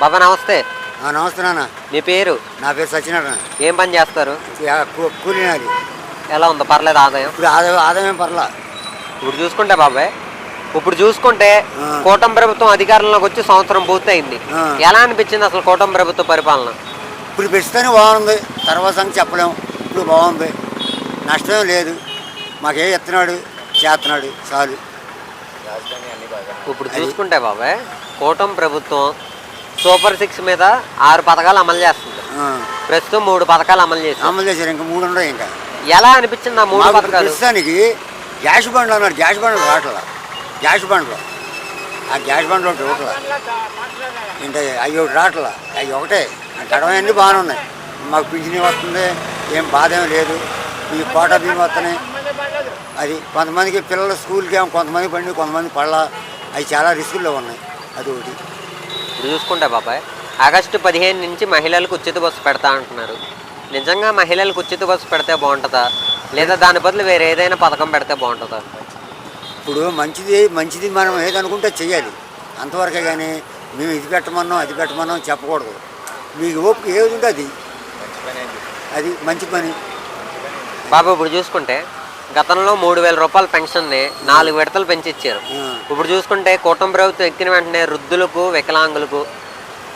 బాబా నమస్తే. ఆ, నమస్తే నాన్న. మీ పేరు? నా పేరు సత్యనారాయణ. ఏం పని చేస్తారు? కూలినాది. ఎలా ఉందో? పర్లేదు ఆదాయం? ఇప్పుడు ఆదాయం ఆదాయం పర్లా. ఇప్పుడు చూసుకుంటే బాబాయ్ ఇప్పుడు చూసుకుంటే ఆ. కూటమి ప్రభుత్వం అధికారంలోకి వచ్చి సంవత్సరం పూర్తయింది. ఎలా అనిపించింది అసలు కూటమి ప్రభుత్వ పరిపాలన? ఇప్పుడు ప్రస్తుతానికి బాగుంది. తర్వాత సంగతి చెప్పలేము ఇప్పుడు బాగుంది. నష్టం లేదు. మాకే ఎత్తున్నాడు? చేస్తున్నాడు. చాలు. ఇప్పుడు చూసుకుంటే బాబాయ్ కూటమి ప్రభుత్వం సూపర్ సిక్స్ మీద ఆరు పథకాలు అమలు చేస్తుంది. ప్రస్తుతం మూడు పథకాలు అమలు చేస్తుంది అమలు చేశారు ఇంకా మూడు ఉన్నాయి ఇంకా. ఎలా అనిపించింది ఆ మూడు పథకాలు? ప్రస్తుతానికి గ్యాస్ బండ్లు అన్నాడు గ్యాస్ బండ్లు రావట్లా. గ్యాస్ బండ్లు. ఆ గ్యాస్ బండ్లు ఒకటి ఒకట్లా ఇంకా అవి ఒకటి రావట్లా. అవి ఒకటే. గడవన్నీ బాగానే ఉన్నాయి. మాకు పింఛన్ వస్తుంది ఏం బాధ ఏం లేదు. ఈ కోట బియ్యం వస్తున్నాయి. అది కొంతమందికి పిల్లలు స్కూల్కి ఏమో కొంతమంది పండి కొంతమంది పళ్ళ అవి చాలా రిస్కుల్లో ఉన్నాయి. అది ఒకటి. ఇప్పుడు చూసుకుంటే బాబాయ్. ఆగస్టు పదిహేను నుంచి మహిళలకు ఉచిత బస్సు పెడతా అంటున్నారు. నిజంగా మహిళలకు ఉచిత బస్సు పెడితే బాగుంటుందా? లేదా దాని బదులు వేరే ఏదైనా పథకం పెడితే బాగుంటుందా? ఇప్పుడు మంచిది మంచిది మనం ఏదనుకుంటే చెయ్యాలి. అంతవరకే కానీ మేము ఇది పెట్టమన్నాం అది పెట్టమన్నాం చెప్పకూడదు. మీకు ఓపిక ఏది ఉంటే అది. అది మంచి పని. బాబు ఇప్పుడు చూసుకుంటే గతంలో మూడు వేల రూపాయల పెన్షన్ని నాలుగు విడతలు పెంచి ఇచ్చారు ఆ, ఇప్పుడు చూసుకుంటే కూటమి ప్రభుత్వం ఎక్కిన వెంటనే వృద్ధులకు వికలాంగులకు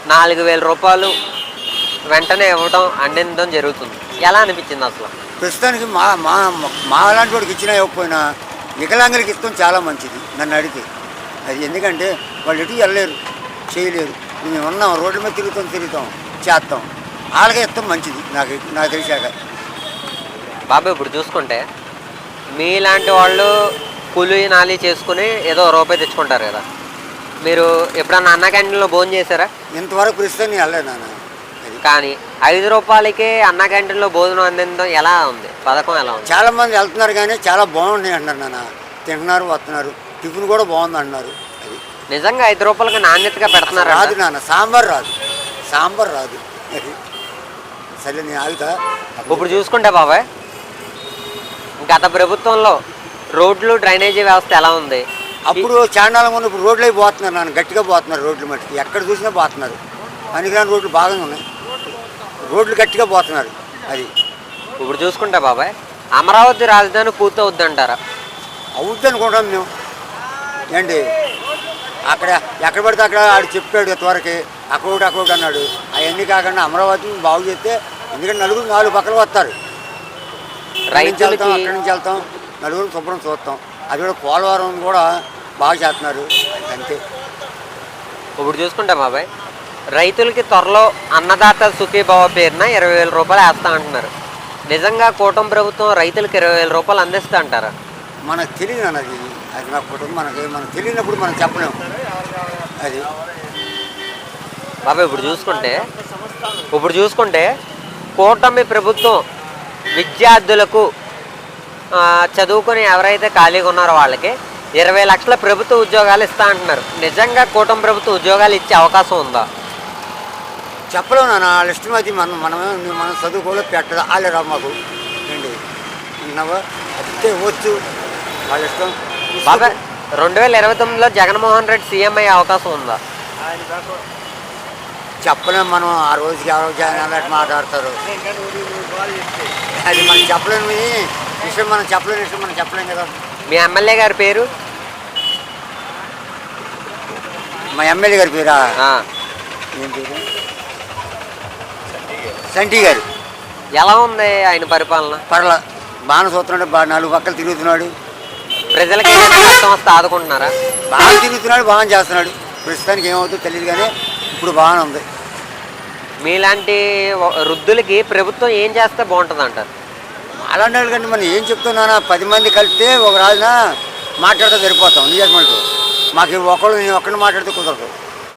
నాలుగు వేల రూపాయలు వెంటనే ఇవ్వడం అందించడం జరుగుతుంది. ఎలా అనిపించింది అసలు? ప్రస్తుతానికి మా మా మా లాంటి వాడికి ఇచ్చినా ఇవ్వకపోయినా వికలాంగులకి ఇస్తాం చాలా మంచిది నన్ను అడిగితే. అది ఎందుకంటే వాళ్ళు ఎటు వెళ్ళలేరు చేయలేరు. మేము ఉన్నాం రోడ్ల మీద తిరుగుతాం తిరుగుతాం చేస్తాం. వాళ్ళకే ఇస్తాం మంచిది నాకు నాకు తెలిసాక. బాబు ఇప్పుడు చూసుకుంటే మీలాంటి వాళ్ళు కూలీ నాలి చేసుకుని ఏదో రూపాయి తెచ్చుకుంటారు కదా. మీరు ఎప్పుడన్నా అన్న క్యాంటీన్లో భోజనం చేశారా? ఇంతవరకు ప్రస్తుతం వెళ్ళలేదు కానీ ఐదు రూపాయలకే అన్న క్యాంటీన్లో భోజనం అందించడం ఎలా ఉంది? పథకం ఎలా ఉంది? చాలా మంది వెళ్తున్నారు కానీ చాలా బాగున్నాయి అంటున్నారు నాన్న. తింటున్నారు వస్తున్నారు. టిఫిన్ కూడా బాగుంది అంటున్నారు. అది నిజంగా ఐదు రూపాయలకి నాణ్యతగా పెడుతున్నారా రాదు నాన్న సాంబార్ రాదు. సాంబార్ రాదు. అది సరే నేను ఆగుతా. ఇప్పుడు చూసుకుంటే బాబాయ్ గత ప్రభుత్వంలో రోడ్లు డ్రైనేజీ వ్యవస్థ ఎలా ఉంది? అప్పుడు చాండాలం ఉన్న ఇప్పుడు రోడ్లు పోతున్నారు నాన్న గట్టిగా పోతున్నారు రోడ్లు మట్టుకి ఎక్కడ చూసినా పోతున్నారు. పనికిరాని రోడ్లు బాగానే ఉన్నాయి. రోడ్లు గట్టిగా పోతున్నారు అది. ఇప్పుడు చూసుకుంటే బాబాయ్. అమరావతి రాజధాని పూర్తవుద్ది అంటారా అవుద్ది అనుకుంటాం మేము. ఏంటి? అక్కడ ఎక్కడ పడితే అక్కడ ఆడు చెప్పాడు ఇంతవరకు అక్కడ ఒకటి అక్కడ ఒకటి అన్నాడు. అవన్నీ కాకుండా అమరావతిని బాగు చేస్తే ఎందుకంటే నలుగురు నాలుగు పక్కన వస్తారు. రైతులకి అక్కడి నుంచి వెళ్తాం నలుగురు శుభ్రం చూస్తాం. అది కూడా పోలవరం కూడా బాగా చేస్తున్నారు. అంతే. ఇప్పుడు చూసుకుంటే బాబాయ్. రైతులకి త్వరలో అన్నదాత సుఖీభావ పేరున ఇరవై వేల రూపాయలు వేస్తా అంటున్నారు. నిజంగా కూటమి ప్రభుత్వం రైతులకు ఇరవై వేల రూపాయలు అందిస్తా అంటారా? మనకు తెలియదు అన్నది అది. నా కుటుంబం మనకి మనకు తెలియనప్పుడు మనం చెప్పలేము అది. బాబాయ్ ఇప్పుడు చూసుకుంటే ఇప్పుడు చూసుకుంటే కూటమి ప్రభుత్వం విద్యార్థులకు చదువుకొని ఎవరైతే ఖాళీగా ఉన్నారో వాళ్ళకి ఇరవై లక్షల ప్రభుత్వ ఉద్యోగాలు ఇస్తా అంటున్నారు. నిజంగా కూటమి ప్రభుత్వం ఉద్యోగాలు ఇచ్చే అవకాశం ఉందా? చెప్పలేము నాన్న వాళ్ళ ఇష్టం అది మనం మనమే మనం చదువుకోలే పెట్టదు వాళ్ళే రా మాకు. ఏంటి? అదే వచ్చు. వాళ్ళ ఇష్టం బాబాయ్ రెండు వేల ఇరవై తొమ్మిదిలో జగన్మోహన్ రెడ్డి సీఎం అయ్యే అవకాశం ఉందా? చెప్పలేము మనం ఆ రోజుకి ఆ రోజు ఆయన అన్నట్టు మాట్లాడతారు. అది మనం చెప్పలేము విషయం మనం చెప్పలేని విషయం మనం చెప్పలేం కదా. మీ ఎమ్మెల్యే గారి పేరు? మా ఎమ్మెల్యే గారి పేరా? ఏం పేరు? సంటి గారు. ఎలా ఉంది ఆయన పరిపాలన? పర్ల బాగా చూస్తున్నాడు బాగా నాలుగు పక్కలు తిరుగుతున్నాడు. ప్రజలకి వస్తే ఆదుకుంటున్నారా? బాగా తిరుగుతున్నాడు బాగా చేస్తున్నాడు. ప్రస్తుతానికి ఏమవుతుందో తెలియదు కానీ ఇప్పుడు బాగానే ఉంది మీలాంటి వృద్ధులకి ప్రభుత్వం ఏం చేస్తే బాగుంటుంది అంటారు అలాంటి కంటే మనం ఏం చెప్తున్నానా పది మంది కలిస్తే ఒక రాజున మాట్లాడితే సరిపోతాం. నిజాజ్మెంట్ మాకు ఒకళ్ళు నేను ఒక్కడిని మాట్లాడితే కుదరదు.